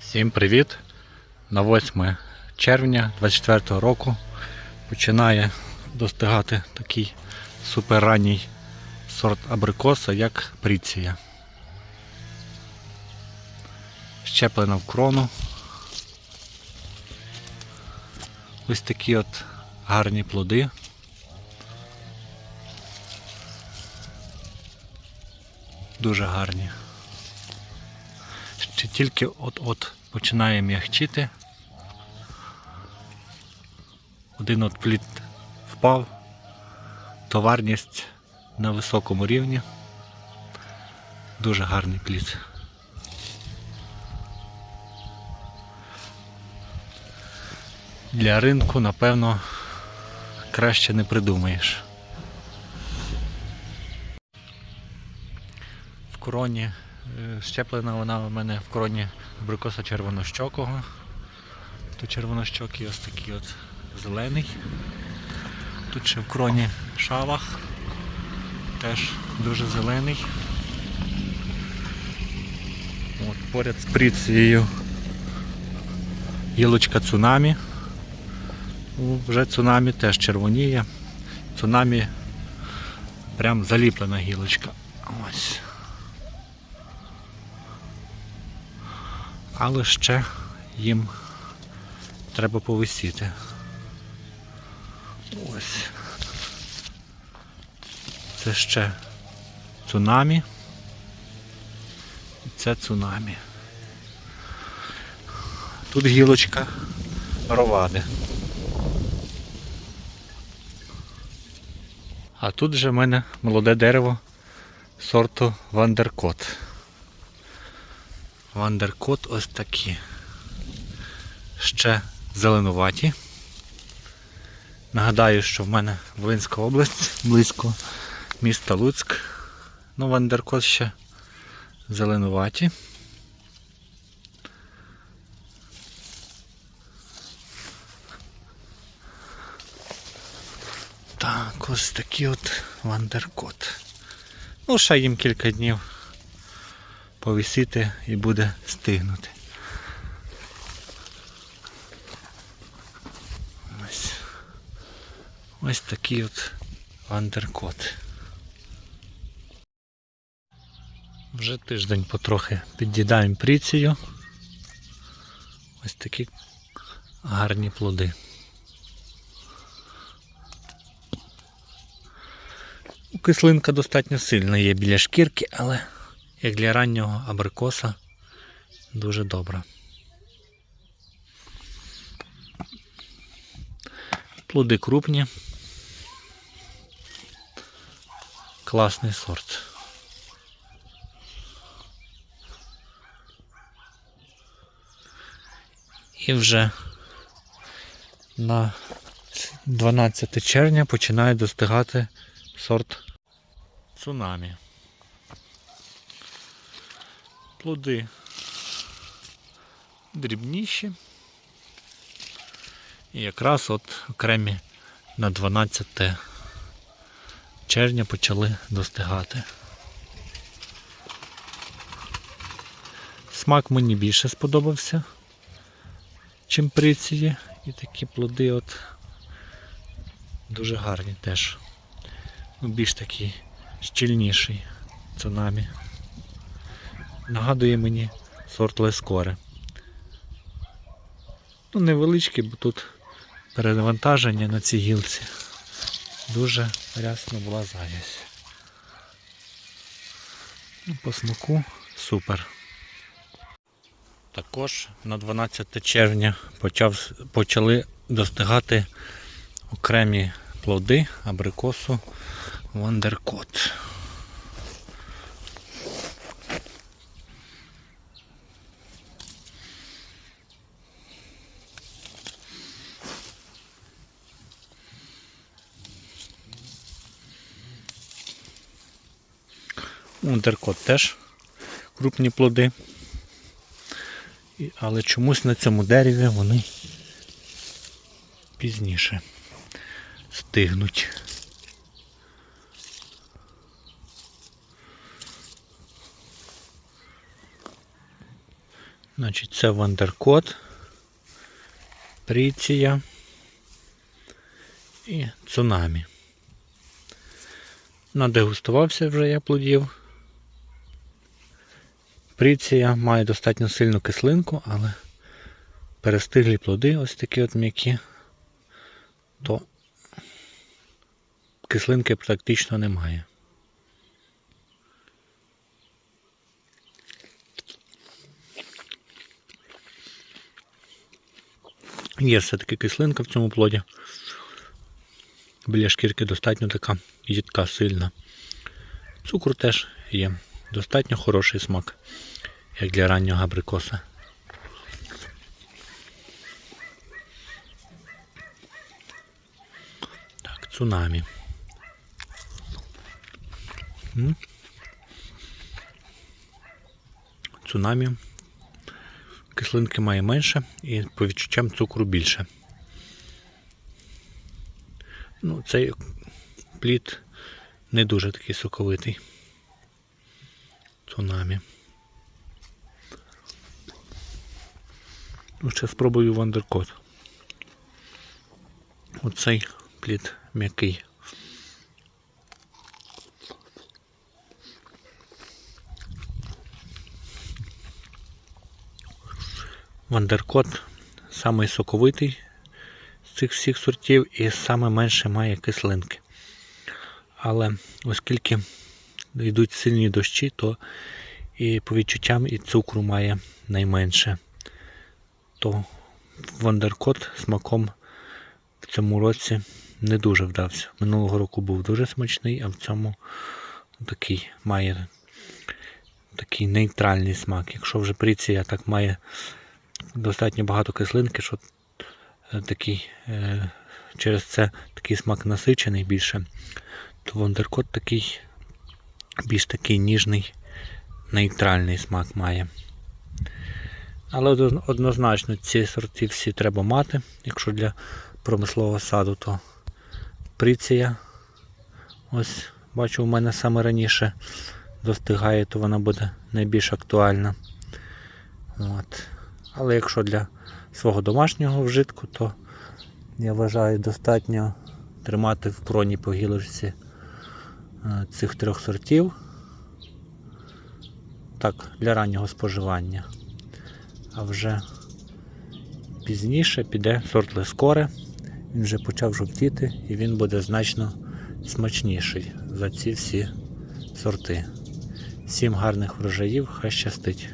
Всім привіт! На 8 червня 24 року починає достигати такий суперранній сорт абрикоса, як пріція. Щеплена в крону. Ось такі от гарні плоди. Дуже гарні. Ще тільки от-от починає м'ягчити. Один от плід впав, товарність на високому рівні. Дуже гарний плід. Для ринку, напевно, краще не придумаєш. В короні щеплена вона у мене в короні абрикоса червонощокого. Тут червонощокий ось такий от зелений. Тут ще в кроні шавах. Теж дуже зелений. От, поряд з пріцією гілочка цунамі. Вже цунамі теж червоніє. Цунамі прям заліплена гілочка. Ось. Але ще їм треба повисіти. Ось. Це ще цунамі. І це цунамі. Тут гілочка ровади. А тут же в мене молоде дерево сорту Вандеркот. Вандеркот ось такі. Ще зеленуваті. Нагадаю, що в мене Волинська область, близько міста Луцьк. Ну, Вандеркот ще зеленуваті. Так, ось такий от вандеркот. Ну, ще їм кілька днів повісити і буде стигнути. Ось. Ось такий от вандеркот. Вже тиждень потрохи під'їдаємо пріцію. Ось такі гарні плоди. Кислинка достатньо сильна є біля шкірки, але як для раннього абрикоса дуже добра. Плоди крупні. Класний сорт. І вже на 12 червня починає достигати сорт цунамі. Плоди дрібніші. І якраз от окремі на 12 червня почали достигати. Смак мені більше сподобався, чим приції. І такі плоди от дуже гарні теж. Ну, більш такий щільніший цунамі. Нагадує мені сорт Лескоре. Ну, невеличкий, бо тут перевантаження на цій гілці. Дуже рясно була завість. Ну, по смаку супер. Також на 12 червня почав, почали достигати окремі плоди абрикосу Вандеркот. Вандеркот теж крупні плоди. Але чомусь на цьому дереві вони пізніше стигнуть. Значить, це Вандеркот, Пріція і Цунамі. Надегустувався вже я плодів. Пріція має достатньо сильну кислинку, але перестиглі плоди, ось такі от м'які, то кислинки практично немає. Є все-таки кислинка в цьому плоді. Біля шкірки достатньо така їдка сильна. Цукру теж є. Достатньо хороший смак, як для раннього абрикоса. Так, цунамі. Цунамі. Кислинки має менше і по відчуттям цукру більше. Ну, цей плід не дуже такий соковитий. Цунамі. Ну, ще спробую вандеркот. Оцей плід м'який. Вандеркот самий соковитий з цих всіх сортів і саме менше має кислинки. Але оскільки йдуть сильні дощі, то і по відчуттям і цукру має найменше. То Вандеркот смаком в цьому році не дуже вдався. Минулого року був дуже смачний, а в цьому такий має такий нейтральний смак. Якщо вже приція так має достатньо багато кислинки, що е, такий, е, через це такий смак насичений більше, то Вандеркот такий більш такий ніжний, нейтральний смак має. Але однозначно ці сорти всі треба мати. Якщо для промислового саду, то приція. Ось бачу, у мене саме раніше достигає, то вона буде найбільш актуальна. От. Але якщо для свого домашнього вжитку, то я вважаю достатньо тримати в кроні по гілочці цих трьох сортів. Так, для раннього споживання. А вже пізніше піде сорт лескоре. Він вже почав жовтіти і він буде значно смачніший за ці всі сорти. Сім гарних врожаїв, хай щастить!